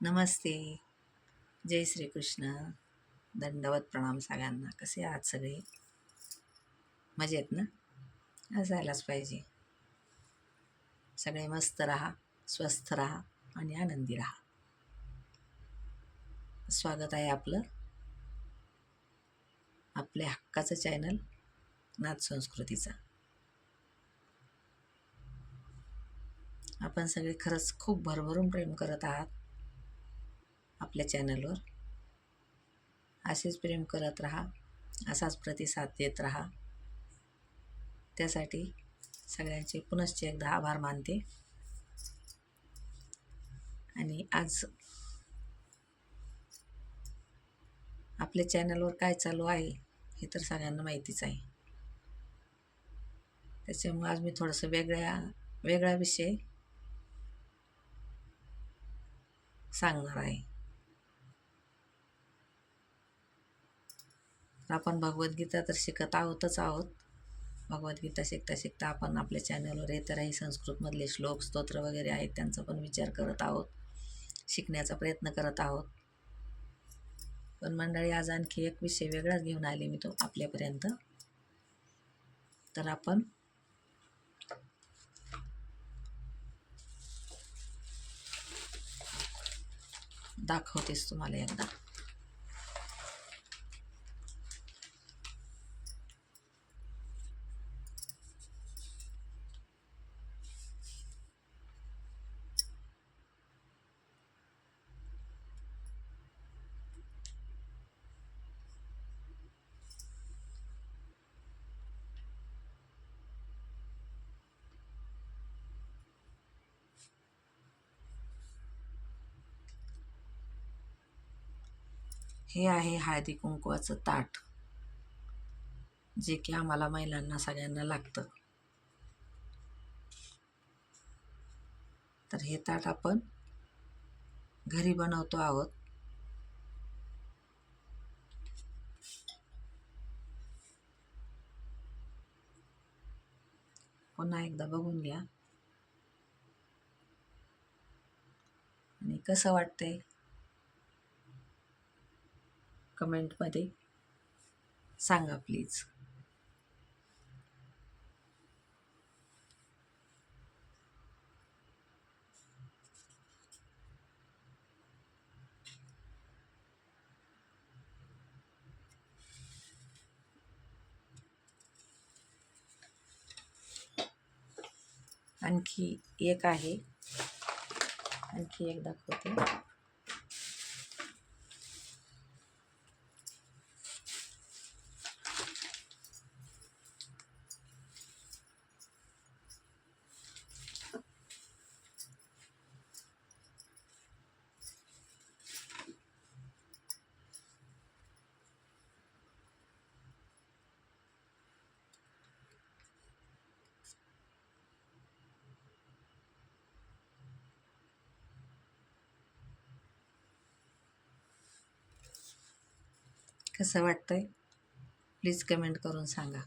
नमस्ते. जय श्रीकृष्ण. दंडवत प्रणाम सगळ्यांना. कसे आहात सगळे? मजेत ना? असायलाच पाहिजे. सगळे मस्त राहा स्वस्थ राहा आणि आनंदी राहा. स्वागत आहे आपलं. आपल्या हक्काचं चॅनल नाथ संस्कृतीचा. आपण सगळे खरंच खूप भरभरून प्रेम करत आहात. आपल्या चॅनलवर. असेच प्रेम करत राहा असाच प्रतिसाद देत राहा. त्यासाठी सगळ्यांचे पुनश्च एकदा आभार मानते. आणि आज आपल्या चॅनलवर काय चालू आहे हे तर सगळ्यांना माहितीच आहे. त्याच्यामुळे आज मी थोडंसं वेगळ्या वेगळा विषय सांगणार आहे. आपण भगवद्गीता तर शिकत आहोतच आहोत. भगवद्गीता शिकता शिकता आपण आपल्या चॅनलवर इतरही संस्कृतमधले श्लोक स्तोत्र वगैरे आहेत त्यांचा पण विचार करत आहोत. शिकण्याचा प्रयत्न करत आहोत. पण मंडळी आज आणखी एक विषय वेगळाच घेऊन आले मी तो आपल्यापर्यंत. तर आपण दाखवतेस तुम्हाला एकदा. हे आहे हळदी कुंकवाचं ताट जे की आम्हाला महिलांना सगळ्यांना लागतं. तर हे ताट आपण घरी बनवतो आहोत. पुन्हा एकदा बघून घ्या. आणि कसं वाटतंय? कमेंटमध्ये सांगा प्लीज. आणखी एक आहे. आणखी एक दाखवते. कसं वाटतं आहे प्लीज कमेंट करून सांगा.